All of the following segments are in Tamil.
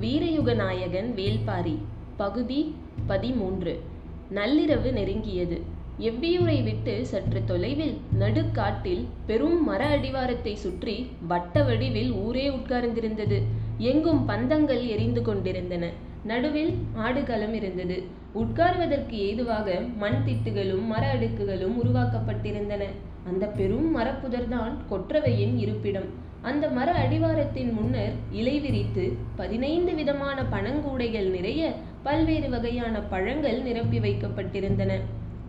வீரயுக நாயகன் வேல்பாரி பகுதி பதிமூன்று. நள்ளிரவு நெருங்கியது. எவ்வியூரை விட்டு சற்று தொலைவில் நடுக்காட்டில் பெரும் மர அடிவாரத்தை சுற்றி வட்ட வடிவில் ஊரே உட்கார்ந்திருந்தது. எங்கும் பந்தங்கள் எரிந்து கொண்டிருந்தன. நடுவில் ஆடுகளம் இருந்தது. உட்கார்வதற்கு ஏதுவாக மண் திட்டுகளும் மர அடுக்குகளும் உருவாக்கப்பட்டிருந்தன. அந்த பெரும் மரப்புதர்தான் கொற்றவையின் இருப்பிடம். அந்த மர அடிவாரத்தின் முன்னர் இலை விரித்து பதினைந்து விதமான பனங்கூடைகள் நிறைய பல்வேறு வகையான பழங்கள் நிரப்பி வைக்கப்பட்டிருந்தன.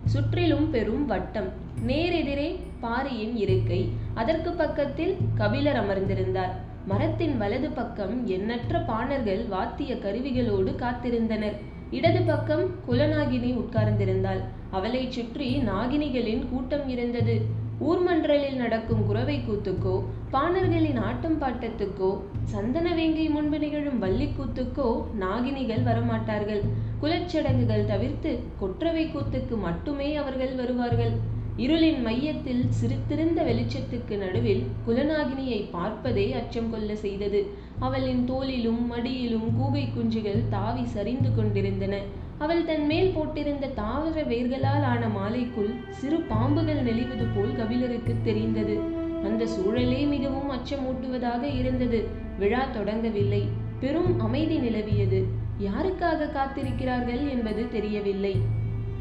சுற்றிலும் பெரும் வட்டம். நேரெதிரே பாரியின் இருக்கை. அதற்கு பக்கத்தில் கபிலர் அமர்ந்திருந்தார். மரத்தின் வலது பக்கம் எண்ணற்ற பாணர்கள் வாத்திய கருவிகளோடு காத்திருந்தனர். இடது பக்கம் குலநாகினி உட்கார்ந்திருந்தாள். அவளைச் சுற்றி நாகினிகளின் கூட்டம் இருந்தது. ஊர்மன்றலில் நடக்கும் குறவை கூத்துக்கோ பாணர்களின் ஆட்டம் பாட்டத்துக்கோ சந்தன வேங்கை முன்பு நிகழும் வள்ளிக்கூத்துக்கோ நாகினிகள் வரமாட்டார்கள். குலச்சடங்குகள் தவிர்த்து கொற்றவை கூத்துக்கு மட்டுமே அவர்கள் வருவார்கள். இருளின் மையத்தில் சிரித்திருந்த வெளிச்சத்துக்கு நடுவில் குலநாகினியை பார்ப்பதே அச்சம் கொள்ள செய்தது. அவளின் தோளிலும் மடியிலும் கூகை குஞ்சுகள் தாவி சரிந்து கொண்டிருந்தன. அவள் தன் மேல் போட்டிருந்த தாவர வேர்களால் ஆன மாலைக்குள் சிறு பாம்புகள் நெளிவது போல் கபிலருக்கு தெரிந்தது. அந்த சூழலே மிகவும் அச்சமூட்டுவதாக இருந்தது. விழா தொடங்கவில்லை. பெரும் அமைதி நிலவியது. யாருக்காக காத்திருக்கிறார்கள் என்பது தெரியவில்லை.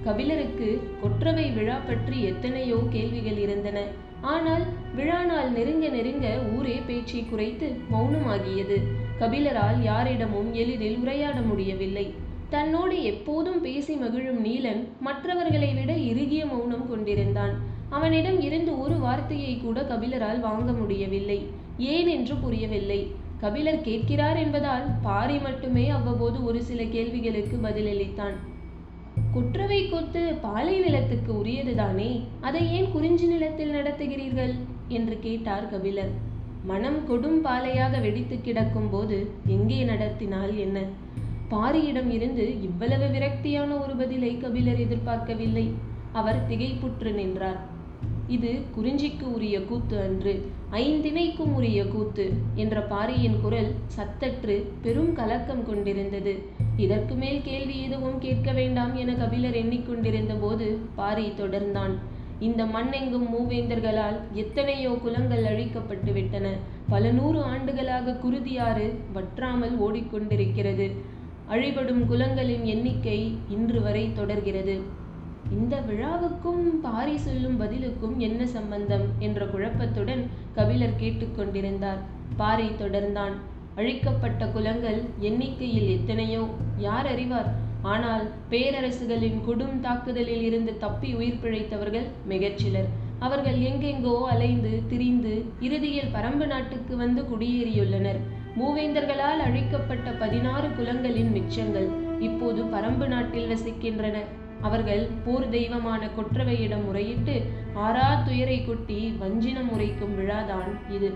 கபிலருக்கு கொற்றவை விழா பற்றி எத்தனையோ கேள்விகள் இருந்தன. ஆனால் விழா நாள் நெருங்க நெருங்க ஊரே பேச்சை குறைத்து மௌனமாகியது. கபிலரால் யாரிடமும் எளிதில் உரையாட முடியவில்லை. தன்னோடு எப்போதும் பேசி மகிழும் நீலன் மற்றவர்களை விட இறுகிய மௌனம் கொண்டிருந்தான். அவனிடம் இருந்து ஒரு வார்த்தையை கூட கபிலரால் வாங்க முடியவில்லை. ஏன் என்று புரியவில்லை. கபிலர் கேட்கிறார் என்பதால் பாரி மட்டுமே அவ்வப்போது ஒரு சில கேள்விகளுக்கு பதிலளித்தான். குற்றவை கொத்து பாலை நிலத்துக்கு உரியதுதானே? அதை ஏன் குறிஞ்சி நிலத்தில் நடத்துகிறீர்கள்? என்று கேட்டார் கபிலர். மனம் கொடும் பாலையாக வெடித்து கிடக்கும் போது எங்கே நடத்தினால் என்ன? பாரியிடம் இருந்து இவ்வளவு விரக்தியான ஒரு பதிலை கபிலர் எதிர்பார்க்கவில்லை. அவர் திகைப்புற்று நின்றார். இது குறிஞ்சிக்கு உரிய கூத்து அன்று ஐந்திணைக்கும் உரிய கூத்து என்ற பாரியின் குரல் சத்தற்று பெரும் கலக்கம் கொண்டிருந்தது. இதற்கு மேல் கேள்வி எதுவும் கேட்க வேண்டாம் என கபிலர் எண்ணிக்கொண்டிருந்த போது பாரி தொடர்ந்தான். இந்த மண்ணெங்கும் மூவேந்தர்களால் எத்தனையோ குலங்கள் அழிக்கப்பட்டு விட்டன பல நூறு ஆண்டுகளாக குருதியாறு வற்றாமல் ஓடிக்கொண்டிருக்கிறது. அழிபடும் குலங்களின் எண்ணிக்கை இன்று வரை தொடர்கிறது. இந்த விழாவுக்கும் பாரி சொல்லும் பதிலுக்கும் என்ன சம்பந்தம்? என்ற குழப்பத்துடன் கபிலர் கேட்டுக்கொண்டிருந்தார் பாரி தொடர்ந்தான். அழிக்கப்பட்ட குலங்கள் எண்ணிக்கையில் எத்தனையோ? யார் அறிவார்? ஆனால் பேரரசுகளின் கொடும் தாக்குதலில் இருந்து தப்பி உயிர் பிழைத்தவர்கள் மிகச்சிலர். அவர்கள் எங்கெங்கோ அலைந்து திரிந்து இறுதியில் பரம்பு நாட்டுக்கு வந்து குடியேறியுள்ளனர். மூவேந்தர்களால் அழிக்கப்பட்ட பதினாறு குலங்களின் மிச்சங்கள் இப்போது பரம்பு நாட்டில் வசிக்கின்றன. அவர்கள் போர் தெய்வமான கொற்றவையிடம் முறையிட்டு ஆறா துயரை கொட்டி வஞ்சினம் உரைக்கும் விழாதான் இது.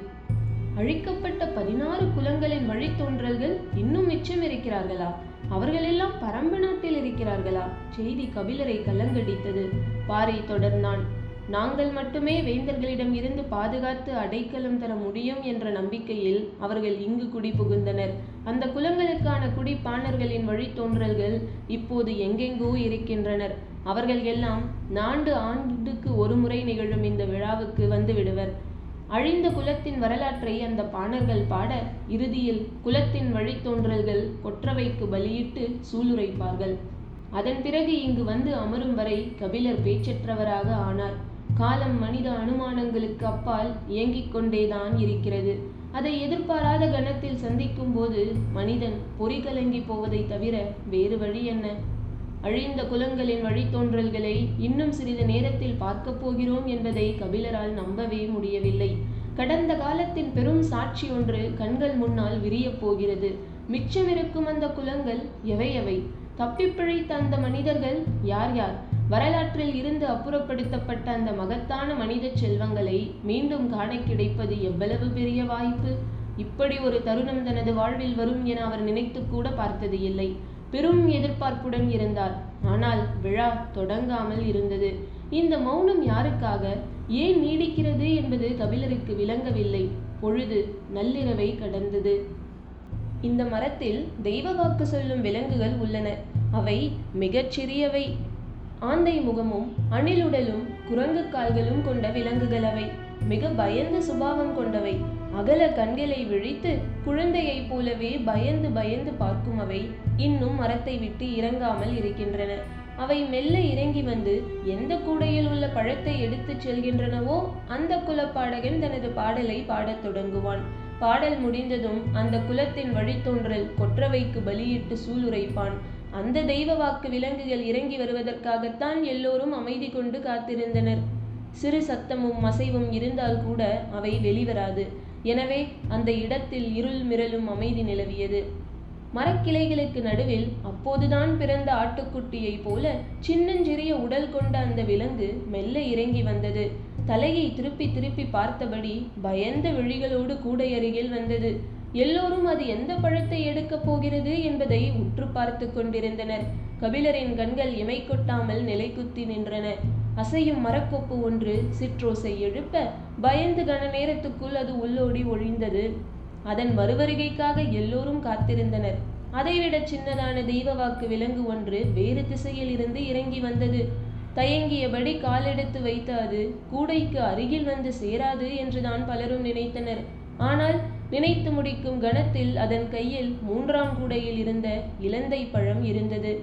அழிக்கப்பட்ட பதினாறு குலங்களின் வழித்தோன்றல்கள் இன்னும் மிச்சம் இருக்கிறார்களா? அவர்களெல்லாம் பரம்பு நாட்டில் இருக்கிறார்களா? செய்தி கபிலரை கலங்கடித்தது. பாரி தொடர்ந்தான் நாங்கள் மட்டுமே வேந்தர்களிடம் இருந்து பாதுகாத்து அடைக்கலம் தர முடியும் என்ற நம்பிக்கையில் அவர்கள் இங்கு குடி புகுந்தனர். அந்த குலங்களுக்கான குடிப்பாணர்களின் வழித்தோன்றல்கள் இப்போது எங்கெங்கோ இருக்கின்றனர். அவர்கள் எல்லாம் நான்கு ஆண்டுக்கு ஒரு முறை நிகழும் இந்த விழாவுக்கு வந்து விடுவர். அழிந்த குலத்தின் வரலாற்றை அந்த பாணர்கள் பாட இறுதியில் குலத்தின் வழித்தோன்றல்கள் கொற்றவைக்கு பலியிட்டு சூளுரைப்பார்கள். அதன் பிறகு இங்கு வந்து அமரும் வரை கபிலர் பேச்சற்றவராக ஆனார். காலம் மனித அனுமானங்களுக்கு அப்பால் இயங்கிக் கொண்டேதான் இருக்கிறது. அதை எதிர்பாராத கணத்தில் சந்திக்கும் போது மனிதன் பொறி கலங்கி போவதை தவிர வேறு வழி என்ன? அழிந்த குலங்களின் வழித்தோன்றல்களை இன்னும் சிறிது நேரத்தில் பார்க்கப் போகிறோம் என்பதை கபிலரால் நம்பவே முடியவில்லை. கடந்த காலத்தின் பெரும் சாட்சி ஒன்று கண்கள் முன்னால் விரியப் போகிறது. மிச்சமிருக்கும் அந்த குலங்கள் எவை எவை தப்பிப்பிழைத்த அந்த மனிதர்கள் யார் யார்? வரலாற்றில் இருந்து அப்புறப்படுத்தப்பட்ட அந்த மகத்தான மனித செல்வங்களை மீண்டும் காண கிடைப்பது எவ்வளவு பெரிய வாய்ப்பு? இப்படி ஒரு தருணம் தனது வாழ்வில் வரும் என அவர் நினைத்து கூட பார்த்தது இல்லை. பெரும் எதிர்பார்ப்புடன் இருந்தார். ஆனால் விழா தொடங்காமல் இருந்தது. இந்த மௌனம் யாருக்காக? ஏன் நீடிக்கிறது என்பது கபிலருக்கு விளங்கவில்லை. பொழுது நள்ளிரவை கடந்தது. இந்த மரத்தில் தெய்வ வாக்கு சொல்லும் விலங்குகள் உள்ளன. அவை மிகச்சிறியவை. ஆந்தை முகமும் அணிலுடலும் குரங்கு கால்களும் கொண்ட விலங்குகள் அவை மிக பயந்த சுபாவம் கொண்டவை. அகல கண்களை விழித்து குழந்தையைப் போலவே பயந்து பயந்து பார்க்கும் அவை இன்னும் மரத்தை விட்டு இறங்காமல் இருக்கின்றன. அவை மெல்ல இறங்கி வந்து எந்த கூடையில் உள்ள பழத்தை எடுத்துச் செல்கின்றனவோ அந்த குலப்பாடகன் தனது பாடலை பாடத் தொடங்குவான். பாடல் முடிந்ததும் அந்த குலத்தின் வழித்தோன்றல் கொற்றவைக்கு பலியிட்டு சூளுரைப்பான். அந்த தெய்வ வாக்கு விலங்குகள் இறங்கி வருவதற்காகத்தான் எல்லோரும் அமைதி கொண்டு காத்திருந்தனர். சிறு சத்தமும் அசைவும் இருந்தால் கூட அவை வெளிவராது. எனவே அந்த இடத்தில் இருள் மிரளும் அமைதி நிலவியது. மரக்கிளைகளுக்கு நடுவில் அப்போதுதான் பிறந்த ஆட்டுக்குட்டியைப் போல சின்னஞ்சிறிய உடல் கொண்ட அந்த விலங்கு மெல்ல இறங்கி வந்தது. தலையை திருப்பி திருப்பி பார்த்தபடி பயந்த விழிகளோடு கூடை அருகில் வந்தது. எல்லோரும் அது எந்த பழத்தை எடுக்கப் போகிறது என்பதை உற்று பார்த்து கொண்டிருந்தனர். கபிலரின் கண்கள் இமை கொட்டாமல் நிலை குத்தி நின்றன. அசையும் மரக்கொப்பு ஒன்று சிற்றோசை எழுப்ப பயந்து கன நேரத்துக்குள் அது உள்ளோடி ஒழிந்தது. அதன் மறுவருகைக்காக எல்லோரும் காத்திருந்தனர். அதைவிட சின்னதான தெய்வ வாக்கு விலங்கு ஒன்று வேறு திசையில் இருந்து இறங்கி வந்தது. தயங்கியபடி காலெடுத்து வைத்த அது கூடைக்கு அருகில் வந்து சேராது என்றுதான் பலரும் நினைத்தனர். ஆனால் நினைத்து முடிக்கும் கணத்தில் அதன் கையில் மூன்றாம் கூடையில் இருந்த இலந்தை பழம் இருந்தது.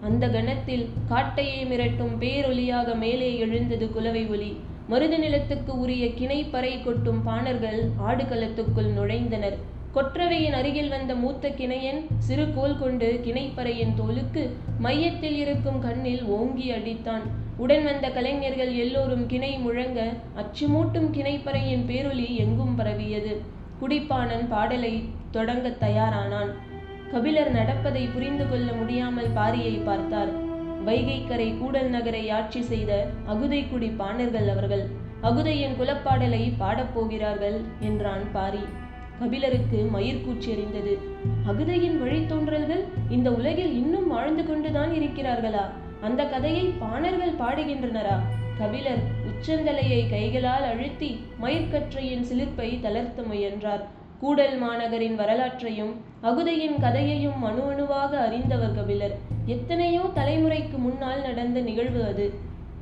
அந்த கணத்தில் காட்டையை மிரட்டும் பேரொலியாக மேலே எழுந்தது குலவை ஒலி. மருத நிலத்துக்கு உரிய கிணைப்பறை கொட்டும் பாணர்கள் ஆடுகளத்துக்குள் நுழைந்தனர். கொற்றவையின் அருகில் வந்த மூத்த கிணையன் சிறு கோல் கொண்டு கிணைப்பறையின் தோலுக்கு மையத்தில் இருக்கும் கண்ணில் ஓங்கி அடித்தான். உடன் வந்த கலைஞர்கள் எல்லோரும் கிணை முழங்க அச்சுமூட்டும் கிணைப்பறையின் பேரொலி எங்கும் பரவியது. குடிப்பானன் பாடலை தொடங்கத் தயாரானான். கபிலர் நடப்பதை புரிந்து கொள்ள முடியாமல் பாரியை பார்த்தார். வைகைக்கரை கூடல் நகரை ஆட்சி செய்த அகுதைக்குடி பாணர்கள் அவர்கள் அகுதையின் குலப்பாடலை பாடப்போகிறார்கள் என்றான் பாரி. கபிலருக்கு மயிர்கூச்செறிந்தது அகுதையின் வழித்தோன்றல்கள் இந்த உலகில் இன்னும் வாழ்ந்து கொண்டுதான் இருக்கிறார்களா? அந்த கதையை பாணர்கள் பாடுகின்றனரா? கபிலர் உச்சந்தலையை கைகளால் அழுத்தி மயிர்கற்றையின் சிலிர்ப்பை தளர்த்த முயன்றார். கூடல் மாநகரின் வரலாற்றையும் அகுதையின் கதையையும் அணு அணுவாக அறிந்தவர் கபிலர். எத்தனையோ தலைமுறைக்கு முன்னால் நடந்த நிகழ்வு அது.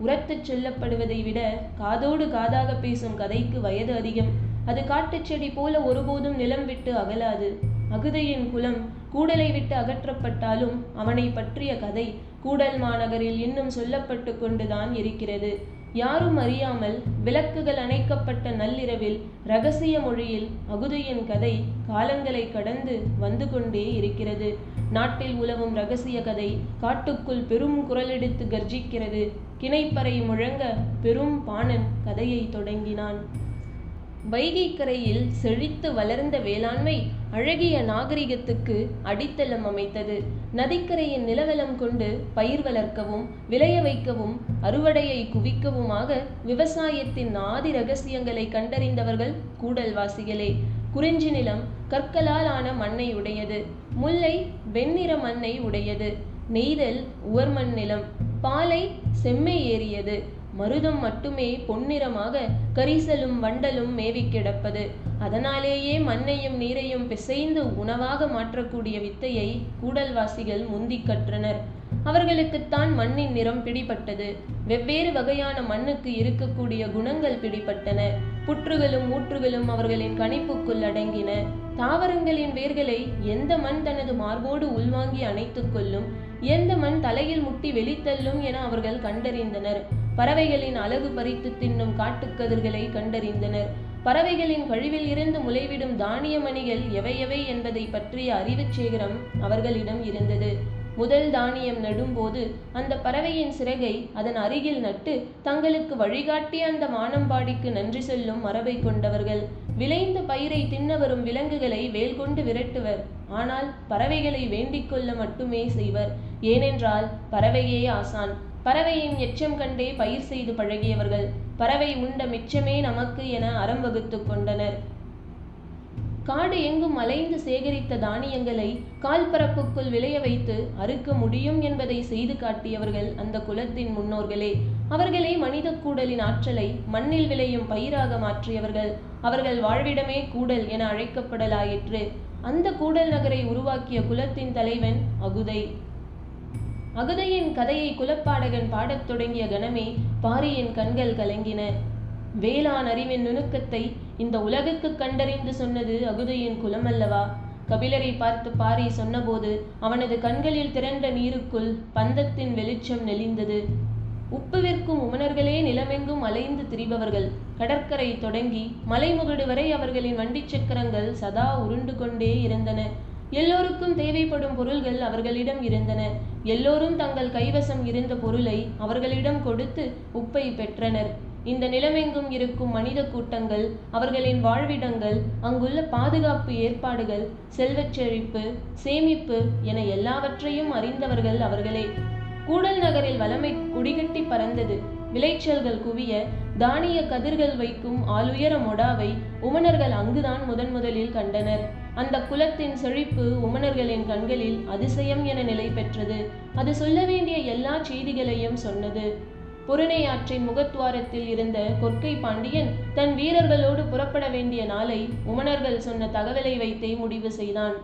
உரத்துச் சொல்லப்படுவதை விட காதோடு காதாக பேசும் கதைக்கு வயது அதிகம். அது காட்டுச் செடி போல ஒருபோதும் நிலம் விட்டு அகலாது. அகுதையின் குலம் கூடலை விட்டு அகற்றப்பட்டாலும் அவனை பற்றிய கதை கூடல் மாநகரில் இன்னும் சொல்லப்பட்டு கொண்டுதான் இருக்கிறது. யாரும் அறியாமல் விளக்குகள் அணைக்கப்பட்ட நள்ளிரவில் ரகசிய மொழியில் அகுதையின் கதை காலங்களை கடந்து வந்து கொண்டே இருக்கிறது. நாட்டில் உலவும் ரகசிய கதை காட்டுக்குள் பெரும் குரலெடுத்து கர்ஜிக்கிறது. கிணைப்பறை முழங்க பெரும் பாணன் கதையை தொடங்கினான். வைகைக்கரையில் செழித்து வளர்ந்த வேளாண்மை அழகிய நாகரிகத்துக்கு அடித்தளம் அமைத்தது. நதிக்கரையின் நிலவலம் கொண்டு பயிர் வளர்க்கவும் விளைய வைக்கவும் அறுவடையை குவிக்கவுமாக விவசாயத்தின் ஆதி ரகசியங்களை கண்டறிந்தவர்கள் கூடல்வாசிகளே. குறிஞ்சி நிலம் கற்களால் ஆன மண்ணை உடையது. முல்லை வெண்ணிற மண்ணை உடையது. நெய்தல் உவர்மண் நிலம். பாலை செம்மை ஏறியது. மருதம் மட்டுமே பொன்னிறமாக கரிசலும் வண்டலும் மேவி கிடப்பது. அதனாலேயே மண்ணையும் நீரையும் பிசைந்து உணவாக மாற்றக்கூடிய வித்தையை கூடல்வாசிகள் முந்திக் கற்றனர். அவர்களுக்குத்தான் மண்ணின் நிறம் பிடிபட்டது. வெவ்வேறு வகையான மண்ணுக்கு இருக்கக்கூடிய குணங்கள் பிடிபட்டன. புற்றுகளும் ஊற்றுகளும் அவர்களின் கணிப்புக்குள் அடங்கின. தாவரங்களின் வேர்களை எந்த மண் தனது மார்போடு உள்வாங்கி அணைத்துக் கொள்ளும் எந்த மண் தலையில் முட்டி வெளித்தள்ளும் என அவர்கள் கண்டறிந்தனர். பறவைகளின் அழகு பறித்து தின்னும் காட்டுக்கதிர்களை கண்டறிந்தனர். பறவைகளின் கழிவில் இருந்து முளைவிடும் தானிய மணிகள் எவையவை என்பதை பற்றிய அறிவுச் சேகரம் அவர்களிடம் இருந்தது. முதல் தானியம் நடும்போது அந்த பறவையின் சிறகை அதன் அருகில் நட்டு தங்களுக்கு வழிகாட்டிய அந்த வானம்பாடிக்கு நன்றி சொல்லும் மரபை கொண்டவர்கள். விளைந்த பயிரை தின்ன வரும் விலங்குகளை வேல் கொண்டு விரட்டுவர். ஆனால் பறவைகளை வேண்டிக் கொள்ள மட்டுமே செய்வர். ஏனென்றால் பறவையே ஆசான். பறவையின் எச்சம் கண்டே பயிர் செய்து பழகியவர்கள். பறவை உண்ட மிச்சமே நமக்கு என அறம் வகுத்து கொண்டனர். காடு எங்கும் அலைந்து சேகரித்த தானியங்களை கால்பரப்புக்குள் விளைய வைத்து அறுக்க முடியும் என்பதை செய்து காட்டியவர்கள் அந்த குலத்தின் முன்னோர்களே. அவர்களே மனித கூடலின் ஆற்றலை மண்ணில் விளையும் பயிராக மாற்றியவர்கள். அவர்கள் வாழ்விடமே கூடல் என அழைக்கப்படலாயிற்று. அந்த கூடல் நகரை உருவாக்கிய குலத்தின் தலைவன் அகுதை. அகுதையின் கதையை குலப்பாடகன் பாடத் தொடங்கிய கணமே பாரியின் கண்கள் கலங்கின. வேளாண் அறிவின் நுணுக்கத்தை இந்த உலகுக்கு கண்டறிந்து சொன்னது அகுதையின் குலமல்லவா? கபிலரை பார்த்து பாரி சொன்னபோது அவனது கண்களில் திரண்ட நீருக்குள் பந்தத்தின் வெளிச்சம் நெளிந்தது. உப்பு விற்கும் உமனர்களே நிலமெங்கும் அலைந்து திரிபவர்கள். கடற்கரை தொடங்கி மலைமுகடு வரை அவர்களின் வண்டிச் சக்கரங்கள் சதா உருண்டு கொண்டே இருந்தன. எல்லோருக்கும் தேவைப்படும் பொருள்கள் அவர்களிடம் இருந்தன. எல்லோரும் தங்கள் கைவசம் இருந்த பொருளை அவர்களிடம் கொடுத்து உப்பை பெற்றனர். இந்த நிலமெங்கும் இருக்கும் மனித கூட்டங்கள் அவர்களின் வாழ்விடங்கள் அங்குள்ள பாதுகாப்பு ஏற்பாடுகள் செல்வச் செழிப்பு சேமிப்பு என எல்லாவற்றையும் அறிந்தவர்கள் அவர்களே. கூடல் நகரில் வளமை குடிகட்டி பறந்தது. விளைச்சல்கள் குவிய தானிய கதிர்கள் வைக்கும் ஆளுயர மொடாவை உமனர்கள் அங்குதான் முதன் முதலில் கண்டனர். அந்த குலத்தின் செழிப்பு உமனர்களின் கண்களில் அதிசயம் என நிலை பெற்றது அது சொல்ல வேண்டிய எல்லா செய்திகளையும் சொன்னது. பொருணை முகத்துவாரத்தில் இருந்த கொற்கை பாண்டியன் தன் வீரர்களோடு புறப்பட வேண்டிய நாளை உமனர்கள் சொன்ன தகவலை வைத்தே முடிவு செய்தான்.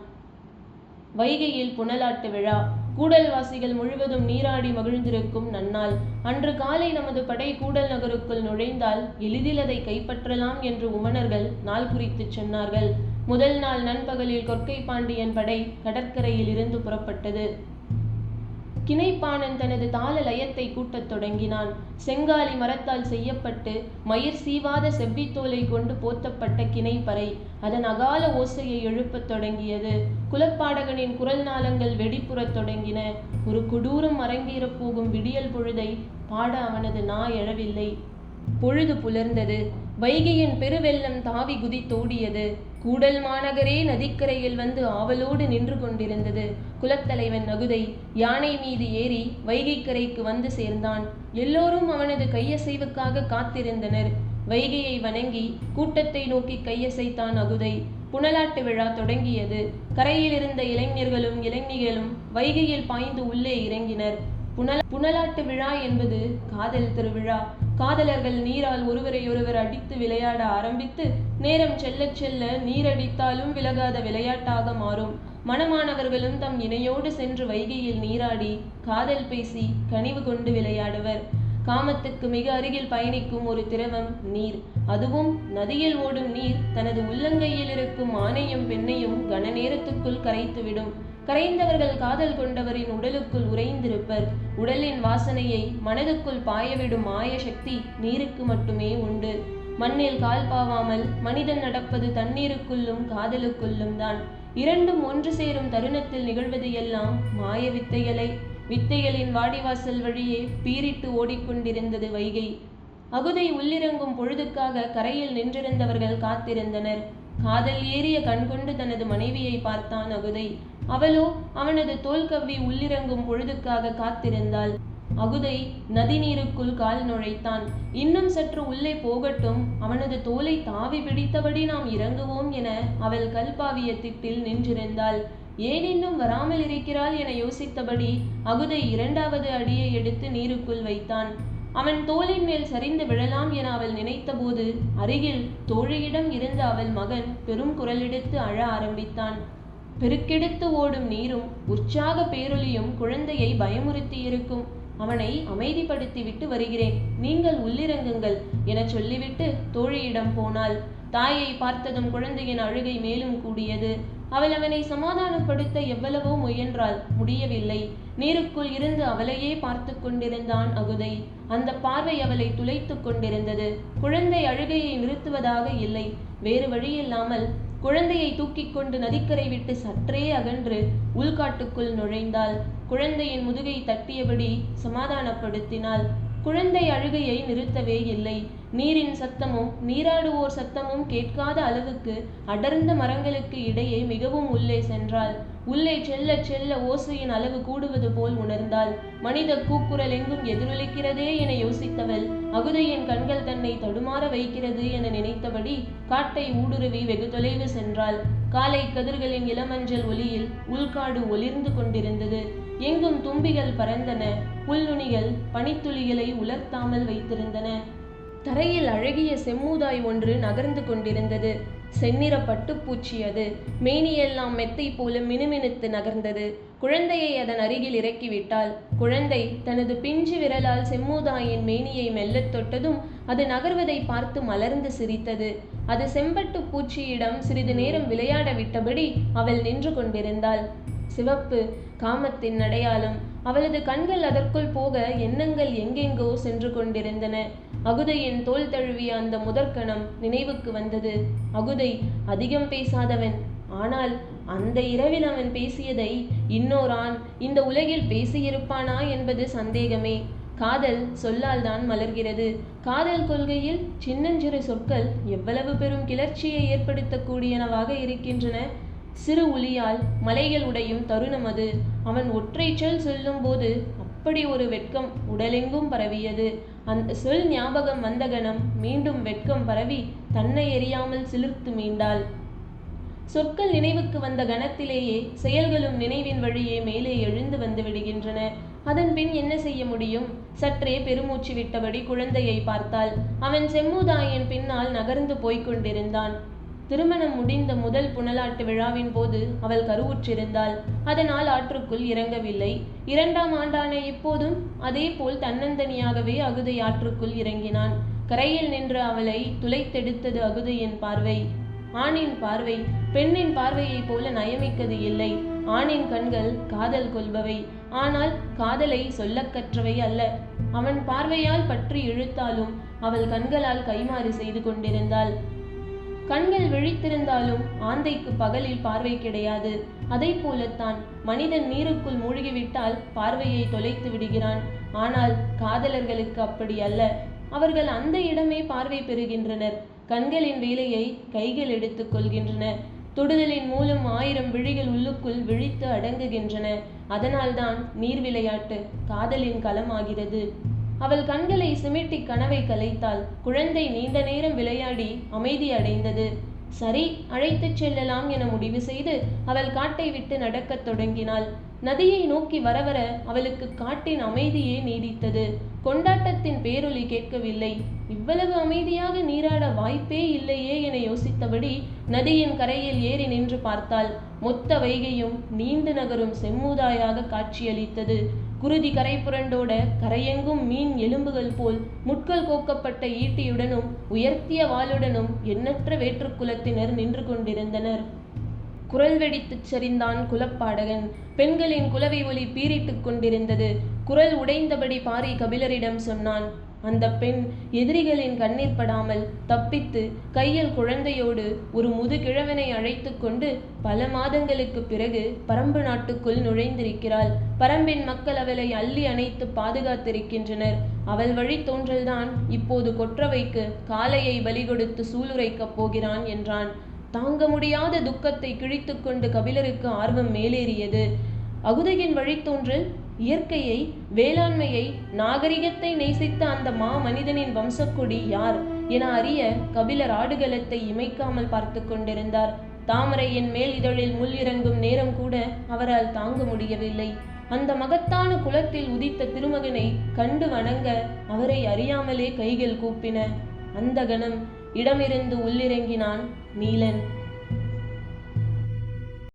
வைகையில் புனலாட்டு விழா. கூடல்வாசிகள் முழுவதும் நீராடி மகிழ்ந்திருக்கும் நன்னாள். அன்று காலை நமது படை கூடல் நகருக்குள் நுழைந்தால் எளிதில் அதை கைப்பற்றலாம் என்று உமனர்கள் நாள் குறித்துச் சொன்னார்கள். முதல் நாள் நண்பகலில் கொற்கை பாண்டியன் படை கடற்கரையில் இருந்து புறப்பட்டது. கிணைப்பாணன் தனது தாள லயத்தை கூட்டத் தொடங்கினான். செங்காலி மரத்தால் செய்யப்பட்டு மயிர் சீவாத செவ்வித்தோலை கொண்டு போத்தப்பட்ட கிணைப்பறை அதன் அகால ஓசையை எழுப்பத் தொடங்கியது. குலப்பாடகனின் குரல் நாளங்கள் வெடிப்புறத் தொடங்கின. ஒரு கொடூரம் அரங்கேறப் போகும் விடியல் பொழுதை பாட அவனது நா எழவில்லை. பொழுது புலர்ந்தது. வைகையின் பெருவெள்ளம் தாவி குதித்தோடியது. கூடல் மாநகரே நதிக்கரையில் வந்து ஆவலோடு நின்று கொண்டிருந்தது. குலத்தலைவன் நகுதை யானை மீது ஏறி வைகைக்கரைக்கு வந்து சேர்ந்தான். எல்லோரும் அவனது கையசைவுக்காக காத்திருந்தனர். வைகையை வணங்கி கூட்டத்தை நோக்கி கையசைத்தான் அகுதை புனலாட்டு விழா தொடங்கியது. கரையில் இருந்த இளைஞர்களும் இளைஞிகளும் வைகையில் பாய்ந்து உள்ளே இறங்கினர். புனல் புனலாட்டு விழா என்பது காதல் திருவிழா. காதலர்கள் நீரால் ஒருவரையொருவர் அடித்து விளையாட ஆரம்பித்து நேரம் செல்ல செல்ல நீரடித்தாலும் விலகாத விளையாட்டாக மாறும். மணமானவர்களும் தம் இணையோடு சென்று வைகையில் நீராடி காதல் பேசி கனிவு கொண்டு விளையாடுவர். காமத்துக்கு மிக அருகில் பயணிக்கும் ஒரு திரவம் நீர். அதுவும் நதியில் ஓடும் நீர் தனது உள்ளங்கையில் இருக்கும் ஆணையும் பெண்ணையும் கன நேரத்துக்குள் கரைத்துவிடும். கரைந்தவர்கள் காதல் கொண்டவரின் உடலுக்குள் உறைந்திருப்பர். உடலின் வாசனையை மனதுக்குள் பாயவிடும் மாய சக்தி நீருக்கு மட்டுமே உண்டு. மண்ணில் கால் பாவாமல் மனிதன் நடப்பது தண்ணீருக்குள்ளும் காதலுக்குள்ளும் தான். இரண்டும் ஒன்று சேரும் தருணத்தில் நிகழ்வது எல்லாம் மாய வித்தைகளை வித்தைகளின் வாடிவாசல் வழியே பீரிட்டு ஓடிக்கொண்டிருந்தது வைகை. அகுதை உள்ளிறங்கும் பொழுதுக்காக கரையில் நின்றிருந்தவர்கள் காத்திருந்தனர். காதல் ஏறிய கண்கொண்டு தனது மனைவியை பார்த்தான் அகுதை. அவளோ அவனது தோல் கவ்வி உள்ளிறங்கும் பொழுதுக்காக காத்திருந்தாள். அகுதை நதிநீருக்குள் கால் நுழைத்தான். இன்னும் சற்று உள்ளே போகட்டும் அவனது தோலை தாவி பிடித்தபடி நாம் இறங்குவோம் என அவள் கல்பாவிய திட்டில் நின்றிருந்தாள். ஏன் இன்னும் வராமல் இருக்கிறாள் என யோசித்தபடி அகுதை இரண்டாவது அடியை எடுத்து நீருக்குள் வைத்தான். அவன் தோளின் மேல் சரிந்து விழலாம் என அவள் நினைத்தபோது அருகில் தோழியிடம் இருந்த அவள் மகன் பெரும் குரலெடுத்து அழ ஆரம்பித்தான். பெருக்கெடுத்து ஓடும் நீரும் உற்சாக பேரொலியும் குழந்தையை பயமுறுத்தியிருக்கும் அவனை அமைதிப்படுத்தி விட்டு வருகிறேன். நீங்கள் உள்ளிறங்குங்கள் என சொல்லிவிட்டு தோழியிடம் போனாள். தாயை பார்த்ததும் குழந்தையின் அழுகை மேலும் கூடியது. அவள் அவனை சமாதானப்படுத்த எவ்வளவோ முயன்றாள் முடியவில்லை. நீருக்குள் இருந்து அவளையே பார்த்து கொண்டிருந்தான் அகுதை. அந்த பார்வை அவளை துளைத்து கொண்டிருந்தது. குழந்தை அழுகையை நிறுத்துவதாக இல்லை. வேறு வழியில்லாமல் குழந்தையை தூக்கிக் கொண்டு நதிக்கரை விட்டு சற்றே அகன்று உள்காட்டுக்குள் நுழைந்தாள். குழந்தையின் முதுகை தட்டியபடி சமாதானப்படுத்தினாள். குழந்தை அழுகையை நிறுத்தவே இல்லை. நீரின் சத்தமும் நீராடுவோர் சத்தமும் கேட்காத அளவுக்கு அடர்ந்த மரங்களுக்கு இடையே மிகவும் உள்ளே சென்றாள். உள்ளே செல்ல செல்ல ஓசையின் அளவு கூடுவது போல் உணர்ந்தாள். மனித கூக்குரல் எங்கும் எதிரொலிக்கிறதே என யோசித்தவள் அகுதையின் கண்கள் தன்னை தடுமாற வைக்கிறது என நினைத்தபடி காட்டை ஊடுருவி வெகு தொலைவு சென்றாள். காலை கதிர்களின் இளமஞ்சள் ஒளியில் உள்காடு ஒளிர்ந்து கொண்டிருந்தது. எங்கும் தும்பிகள் பறந்தன. புல்நுனிகள் பனித்துளிகளை உலர்த்தாமல் வைத்திருந்தன. தரையில் அழகிய செம்மூதாய் ஒன்று நகர்ந்து கொண்டிருந்தது. செந்நிற பட்டுப்பூச்சி அது மேனியெல்லாம் மெத்தை போல மினுமினுத்து நகர்ந்தது. குழந்தையை அதன் அருகில் இறக்கிவிட்டாள். குழந்தை தனது பிஞ்சு விரலால் செம்மூதாயின் மேனியை மெல்லத் தொட்டதும் அது நகர்வதை பார்த்து மலர்ந்து சிரித்தது. அது செம்பட்டு பூச்சியிடம் சிறிது நேரம் விளையாட விட்டபடி அவள் நின்று கொண்டிருந்தாள். சிவப்பு காமத்தின் அடையாளம். அவளது கண்கள் அதற்குள் போக எண்ணங்கள் எங்கெங்கோ சென்று கொண்டிருந்தன. அகுதையின் தோல் தழுவிய அந்த முதற்கணம் நினைவுக்கு வந்தது. அகுதை அதிகம் பேசாதவன். ஆனால் அந்த இரவில் அவன் பேசியதை இன்னோர் ஆண் இந்த உலகில் பேசியிருப்பானா? என்பது சந்தேகமே. காதல் சொல்லால் தான் மலர்கிறது. காதல் கொள்கையில் சின்னஞ்சிறு சொற்கள் எவ்வளவு பெரும் கிளர்ச்சியை ஏற்படுத்தக்கூடியனவாக இருக்கின்றன? சிறு ஒளியால் மலைகள் உடையும் தருணம் அது. அவன் ஒற்றை சொல் சொல்லும்போது அப்படி ஒரு வெட்கம் உடலெங்கும் பரவியது. அந்த சொல் ஞாபகம் வந்த கணம் மீண்டும் வெட்கம் பரவி தன்னை எறியாமல் சிலிர்த்து மீண்டாள். சொற்கள் நினைவுக்கு வந்த கணத்திலேயே செயல்களும் நினைவின் வழியே மேலே எழுந்து வந்து விடுகின்றன. அதன் பின் என்ன செய்ய முடியும்? சற்றே பெருமூச்சு விட்டபடி குழந்தையை பார்த்தாள். அவன் செம்முதாயின் பின்னால் நகர்ந்து போய்க் கொண்டிருந்தான். திருமணம் முடிந்த முதல் புனலாட்டு விழாவின் போது அவள் கருவுற்றிருந்தாள். அதனால் ஆற்றுக்குள் இறங்கவில்லை. இரண்டாம் ஆண்டான இப்போதும் அதேபோல் தன்னந்தனியாகவே அகுதை ஆற்றுக்குள் இறங்கினான். கரையில் நின்ற அவளை துளைத்தெடுத்தது அகுதையின் பார்வை. ஆணின் பார்வை பெண்ணின் பார்வையைப் போல நயமிக்கது இல்லை. ஆணின் கண்கள் காதல் கொள்பவை. ஆனால் காதலை சொல்லக் கற்றவை அல்ல. அவன் பார்வையால் பற்றி இழுத்தாலும் அவள் கண்களால் கைமாறு செய்து கொண்டிருந்தாள். கண்கள் விழித்திருந்தாலும் ஆந்தைக்கு பகலில் பார்வை கிடையாது. அதை போலத்தான் மனிதன் நீருக்குள் மூழ்கிவிட்டால் பார்வையை தொலைத்து விடுகிறான். ஆனால் காதலர்களுக்கு அப்படி அல்ல. அவர்கள் அந்த இடமே பார்வை பெறுகின்றனர். கண்களின் வேலையை கைகள் எடுத்துக் கொள்கின்றன. தொடுதலின் மூலம் ஆயிரம் விழிகள் உள்ளுக்குள் விழித்து அடங்குகின்றன. அதனால்தான் நீர் விளையாட்டு காதலின் களமாகிறது. அவள் கண்களை சிமிட்டி கனவை கலைத்தாள். குழந்தை நீண்ட நேரம் விளையாடி அமைதி அடைந்தது. சரி அழைத்துச் செல்லலாம் என முடிவு செய்து அவள் காட்டை விட்டு நடக்கத் தொடங்கினாள். நதியை நோக்கி வரவர அவளுக்கு காட்டின் அமைதியே நீடித்தது. கொண்டாட்டத்தின் பேரொலி கேட்கவில்லை. இவ்வளவு அமைதியாக நீராட வாய்ப்பே இல்லையே என யோசித்தபடி நதியின் கரையில் ஏறி நின்று பார்த்தாள். மொத்த வைகையும் நீண்டு நகரும் செம்மூதாயாக காட்சியளித்தது. குருதி கரை புரண்டோட கரையெங்கும் மீன் எலும்புகள் போல் முட்கள் கோக்கப்பட்ட ஈட்டியுடனும் உயர்த்திய வாளுடனும் எண்ணற்ற வேற்றுக்குலத்தினர் நின்று கொண்டிருந்தனர். குரல் வெடித்துச் சரிந்தான் குலப்பாடகன். பெண்களின் குலவை ஒலி பீரிட்டுக் கொண்டிருந்தது. குரல் உடைந்தபடி பாரி கபிலரிடம் சொன்னான் அந்த பெண் எதிரிகளின் கண்ணீர் படாமல் தப்பித்து கையில் குழந்தையோடு ஒரு முதுகிழவனை அழைத்து கொண்டு பல மாதங்களுக்கு பிறகு பரம்பு நாட்டுக்குள் நுழைந்திருக்கிறாள். பரம்பின் மக்கள் அவளை அள்ளி அணைத்து பாதுகாத்திருக்கின்றனர். அவள் வழி தோன்றல்தான் இப்போது கொற்றவைக்கு காலையை பலி கொடுத்து சூளுரைக்கப் போகிறான் என்றான். தாங்க முடியாத துக்கத்தை கிழித்துக்கொண்டு கபிலருக்கு ஆர்வம் மேலேறியது. அகுதையின் வழித்தோன்றல் இயற்கையை வேளாண்மையை நாகரிகத்தை நேசித்த அந்த மா மனிதனின் வம்சக்கொடி யார் என அறிய கபிலர் ஆடுகளத்தை இமைக்காமல் பார்த்து கொண்டிருந்தார். தாமரையின் மேல் இதழில் முள் இறங்கும் நேரம் கூட அவரால் தாங்க முடியவில்லை. அந்த மகத்தான குலத்தில் உதித்த திருமகனை கண்டு வணங்க அவரை அறியாமலே கைகள் கூப்பின. அந்த கணம் இடமிருந்து உள்ளிறங்கினான் நீலன்.